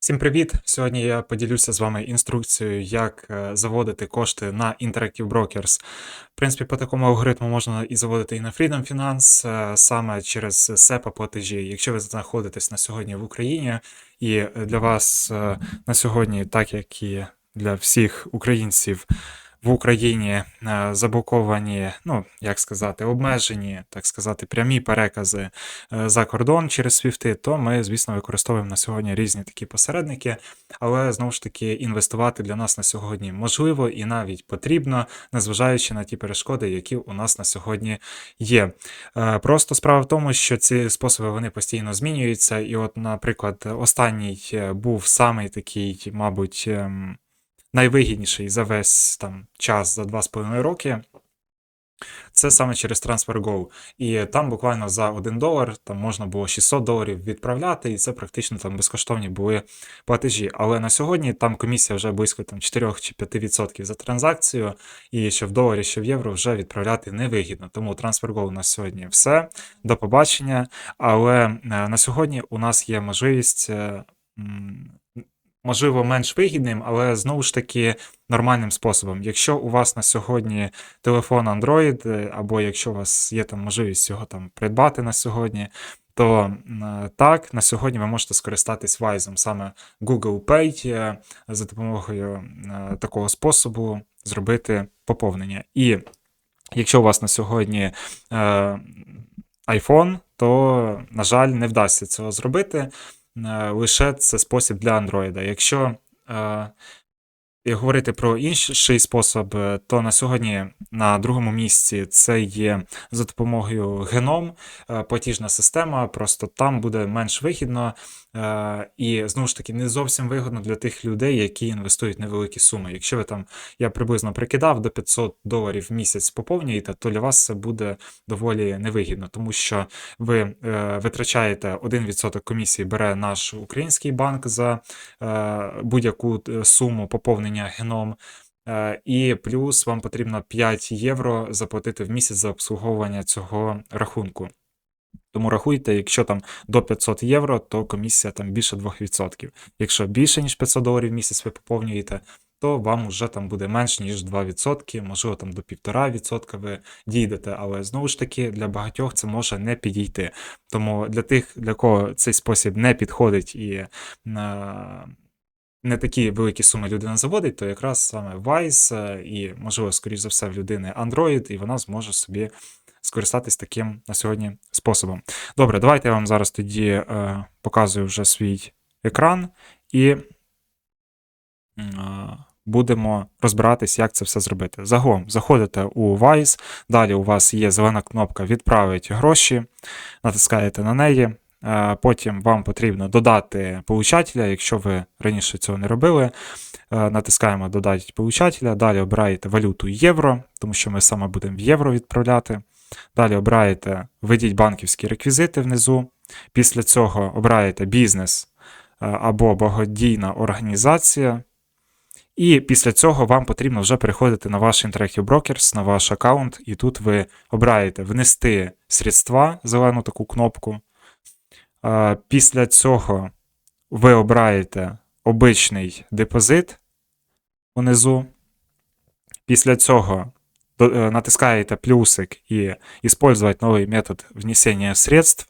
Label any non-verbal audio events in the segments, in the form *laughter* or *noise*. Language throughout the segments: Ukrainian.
Всім привіт! Сьогодні я поділюся з вами інструкцією, як е, заводити кошти на Interactive Brokers. В принципі, по такому алгоритму можна і заводити і на Freedom Finance, е, саме через SEPA платежі. Якщо ви знаходитесь на сьогодні в Україні, і для вас е, на сьогодні, так як і для всіх українців, в Україні е, заблоковані, ну як сказати, обмежені, так сказати, прямі перекази е, за кордон через свіфти, то ми, звісно, використовуємо на сьогодні різні такі посередники, але знову ж таки інвестувати для нас на сьогодні можливо і навіть потрібно, незважаючи на ті перешкоди, які у нас на сьогодні є. Е, просто справа в тому, що ці способи вони постійно змінюються, і, от, наприклад, останній був самий такий, мабуть. Найвигідніший за весь там час за 2,5 роки. Це саме через TransferGo. І там буквально за 1 долар там можна було 600 доларів відправляти, і це практично там безкоштовні були платежі. Але на сьогодні там комісія вже близько там 4 чи 5% за транзакцію, і що в доларі, що в євро вже відправляти невигідно. Тому TransferGo на сьогодні все. До побачення. Але е, на сьогодні у нас є можливість. Можливо, менш вигідним, але знову ж таки нормальним способом. Якщо у вас на сьогодні телефон Android, е, або якщо у вас є там можливість його там придбати на сьогодні, то е, так, на сьогодні ви можете скористатись Wise, саме Google Pay е, за допомогою такого способу зробити поповнення. І якщо у вас на сьогодні iPhone, то, на жаль, не вдасться цього зробити. Е, лише це спосіб для Android. Якщо е, як говорити про інший спосіб, е, то на сьогодні на другому місці це є за допомогою геном, платіжна система, просто там буде менш вигідно Е, і знову ж таки не зовсім вигодно для тих людей, які інвестують невеликі суми. Якщо ви там, я приблизно прикидав, до 500 доларів в місяць поповнюєте, то для вас це буде доволі невигідно, тому що ви е, витрачаєте 1% комісії, бере наш український банк за е, будь-яку суму поповнення геном. І плюс вам потрібно 5 євро заплатити в місяць за обслуговування цього рахунку. Тому рахуйте, якщо там до 500 євро, то комісія там більше 2%. Якщо більше, ніж 500 доларів в місяць ви поповнюєте, то вам вже там буде менш, ніж 2%, можливо, там до 1,5% ви дійдете. Але знову ж таки, для багатьох це може не підійти. Тому для тих, для кого цей спосіб не підходить і. Не такі великі суми людина заводить, то якраз саме Wise е, і, можливо, скоріш за все, в людини Android, і вона зможе собі скористатись таким на сьогодні способом. Добре, давайте я вам зараз тоді е, показую вже свій екран і е, будемо розбиратись, як це все зробити. Загалом заходите у Wise, далі у вас є зелена кнопка Відправить гроші, натискаєте на неї. Е, потім вам потрібно додати получателя, якщо ви раніше цього не робили. Е, натискаємо Додати получателя, далі обираєте валюту євро, тому що ми саме будемо в євро відправляти. Далі обираєте введіть банківські реквізити внизу. Після цього обираєте бізнес е, або благодійна організація. І після цього вам потрібно вже переходити на ваш Interactive Brokers, на ваш аккаунт, і тут ви обираєте внести средства, зелену таку кнопку. Е, після цього ви обираєте обичний депозит унизу. Після цього Э, натискаєте плюсик і использовать новий метод внесення средств.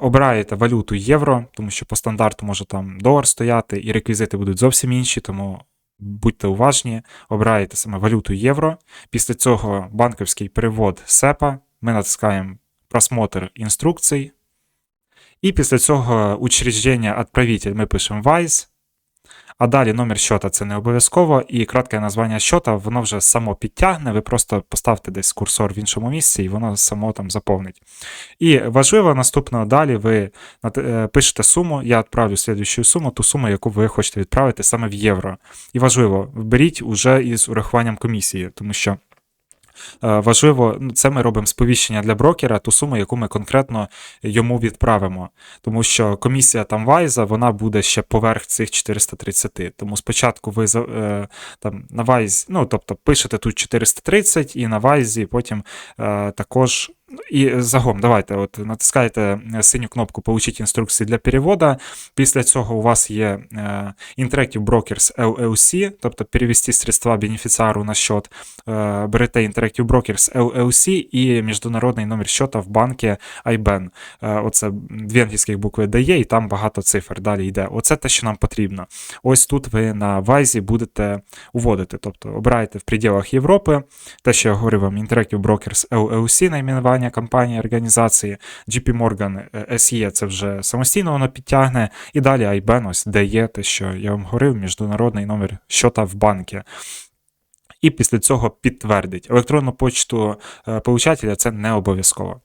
Обираєте валюту євро, тому що по стандарту може там долар стояти, і реквізити будуть зовсім інші, тому будьте уважні, обираєте саме валюту євро. Після цього банківський перевод SEPA. Ми натискаємо просмотр інструкцій. І після цього учреждення отправитель ми пишемо WISE. А далі номер щота це не обов'язково, і кратке названня щота, воно вже само підтягне, ви просто поставте десь курсор в іншому місці, і воно само там заповнить. І важливо, наступно далі ви е, пишете суму, я відправлю слідчу суму, ту суму, яку ви хочете відправити саме в євро. І важливо, вберіть уже із урахуванням комісії, тому що. Е, важливо, ну, це ми робимо сповіщення для брокера, ту суму, яку ми конкретно йому відправимо. Тому що комісія там Вайза вона буде ще поверх цих 430. Тому спочатку ви е, там на Вайзі, ну тобто пишете тут 430 і на Вайзі потім е, також І загом, давайте, от натискаєте е, синю кнопку Получить інструкції для перевода. Після цього у вас є е, Interactive Brokers LLC, тобто перевести средства бенефіціару на счет. Е, Берете Interactive Brokers LLC і міжнародний номер счета в банки IBAN. Оце дві англійських букви дає, і там багато цифр далі йде. Оце те, що нам потрібно. Ось тут ви на Вайзі будете уводити, тобто обираєте в пределах Європи, те, що я говорив вам, Interactive Brokers LLC, найменування компанії, організації, JP Morgan е, SE, це вже самостійно воно підтягне, і далі IBAN, ось де є те, що я вам говорив, міжнародний номер щота в банки. І після цього підтвердить. Електронну почту е, получателя це не обов'язково.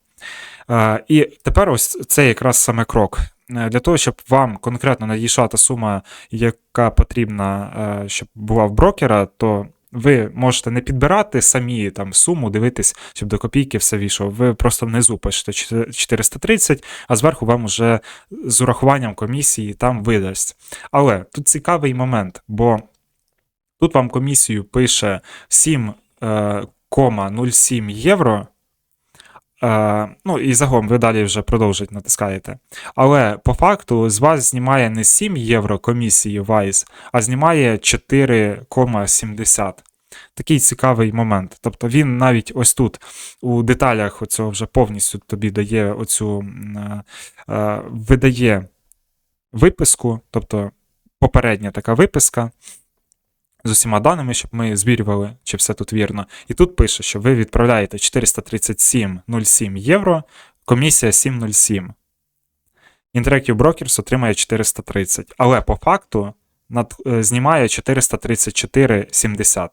Е, І тепер ось це якраз саме крок. Для того, щоб вам конкретно надійшла та сума, яка потрібна, щоб була в брокера, то ви можете не підбирати самі там суму, дивитись, щоб до копійки все війшло. Ви просто внизу пишете 430, а зверху вам уже з урахуванням комісії там видасть. Але тут цікавий момент, бо тут вам комісію пише 7,07 євро. Е, ну і загом ви далі вже продовжить натискаєте. Але по факту з вас знімає не 7 євро комісії Wise, а знімає 4,70. Такий цікавий момент. Тобто він навіть ось тут у деталях оцього вже повністю тобі дає оцю е, е, видає виписку, тобто попередня така виписка з усіма даними, щоб ми звірювали, чи все тут вірно. І тут пише, що ви відправляєте 437,07 євро, комісія 7,07. Interactive Brokers отримає 430, але по факту над, е, знімає 434,70.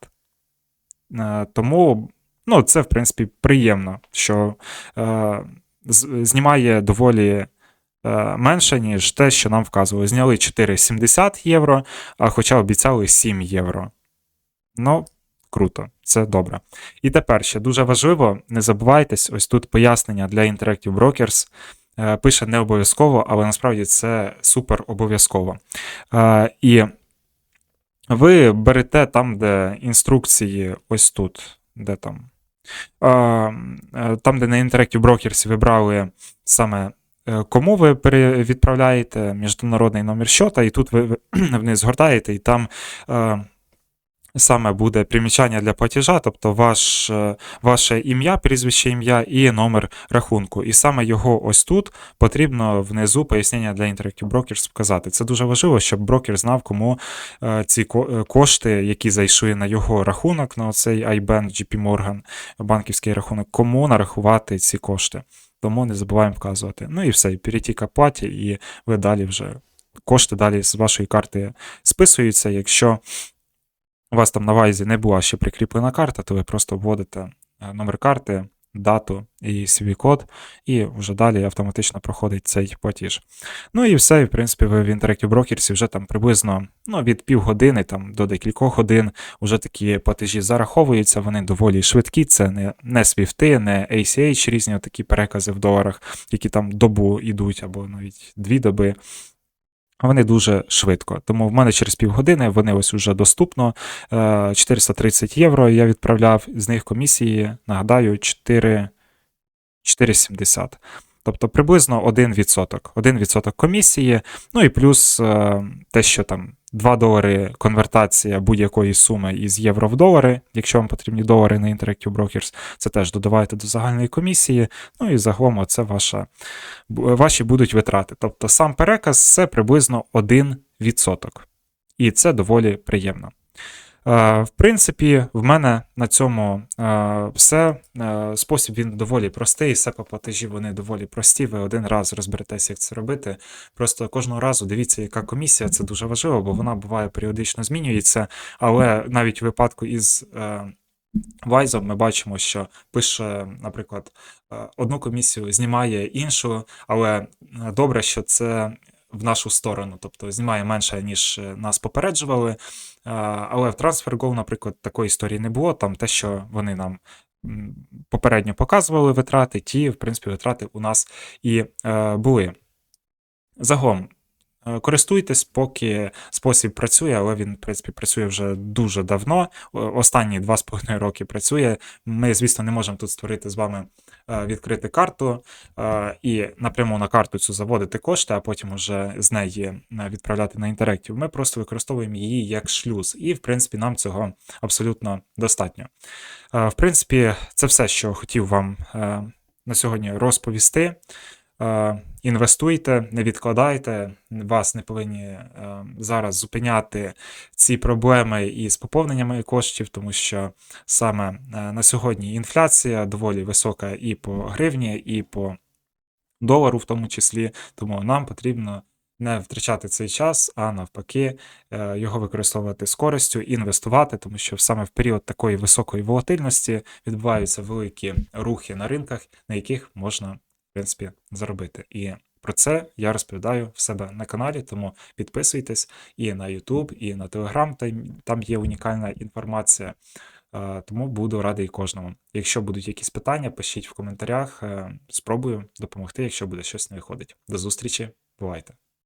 Е, Тому ну, це, в принципі, приємно, що е, знімає доволі менше, ніж те, що нам вказували. Зняли 4,70 євро, а хоча обіцяли 7 євро. Ну, круто, це добре. І тепер ще дуже важливо, не забувайтесь, ось тут пояснення для Interactive Brokers. Е, Пише не обов'язково, але насправді це супер обов'язково. Е, І ви берете там, де інструкції, ось тут, де там. е, е, Там, де на Interactive Brokers ви брали саме е, кому ви відправляєте міжнародний номер щота, і тут ви *clears throat* вниз згортаєте, і там е, саме буде примічання для платежа, тобто ваш, е, ваше ім'я, прізвище ім'я і номер рахунку. І саме його ось тут потрібно внизу пояснення для Interactive Brokers вказати. Це дуже важливо, щоб брокер знав, кому е, ці ко- е, кошти, які зайшли на його рахунок, на цей IBAN JP Morgan, банківський рахунок, кому нарахувати ці кошти. Тому не забуваємо вказувати. Ну і все, і перейти к оплаті, і ви далі вже кошти далі з вашої карти списуються. Якщо у вас там на вайзі не була ще прикріплена карта, то ви просто вводите е, номер карти, дату і свій код, і вже далі автоматично проходить цей платіж. Ну і все, і в принципі, ви в Interactive Brokers вже там приблизно ну, від півгодини там, до декількох годин вже такі платежі зараховуються, вони доволі швидкі, це не, не SWIFT, не ACH, різні такі перекази в доларах, які там добу йдуть, або навіть дві доби. Вони дуже швидко. Тому в мене через півгодини вони ось уже доступно. Е, 430 євро я відправляв, з них комісії, нагадаю, 4,70. Тобто приблизно 1%. 1% комісії, ну і плюс е, те, що там 2 долари конвертація будь-якої суми із євро в долари, якщо вам потрібні долари на Interactive Brokers, це теж додавайте до загальної комісії. Ну і загалом це ваша, ваші будуть витрати. Тобто сам переказ це приблизно 1%. І це доволі приємно. Е, В принципі, в мене на цьому е, все. Е, Спосіб він доволі простий, SEPA платежі вони доволі прості. Ви один раз розберетеся, як це робити. Просто кожного разу дивіться, яка комісія, це дуже важливо, бо вона буває періодично змінюється. Але навіть в випадку із Вайзом ми бачимо, що пише, наприклад, одну комісію, знімає іншу, але добре, що це в нашу сторону, тобто знімає менше, ніж е, нас попереджували. Е, Але в TransferGo, наприклад, такої історії не було. Там те, що вони нам попередньо показували витрати, ті, в принципі, витрати у нас і е, були. Загалом, Користуйтесь, поки спосіб працює, але він, в принципі, працює вже дуже давно. Останні 2,5 роки працює. Ми, звісно, не можемо тут створити з вами е, відкрити карту е, і напряму на карту цю заводити кошти, а потім уже з неї е, відправляти на інтерактів. Ми просто використовуємо її як шлюз, і в принципі нам цього абсолютно достатньо. Е, В принципі, це все, що хотів вам е, на сьогодні розповісти. Е, Інвестуйте, не відкладайте, вас не повинні е, зараз зупиняти ці проблеми із поповненнями коштів, тому що саме е, на сьогодні інфляція доволі висока і по гривні, і по долару, в тому числі. Тому нам потрібно не втрачати цей час, а навпаки, його використовувати з користю, інвестувати, тому що саме в період такої високої волатильності відбуваються великі рухи на ринках, на яких можна, принципі, заробити. І про це я розповідаю в себе на каналі, тому підписуйтесь і на YouTube, і на Telegram, там, є унікальна інформація. Е, Тому буду радий кожному. Якщо будуть якісь питання, пишіть в коментарях. е, Спробую допомогти, якщо буде щось не виходить. До зустрічі, бувайте!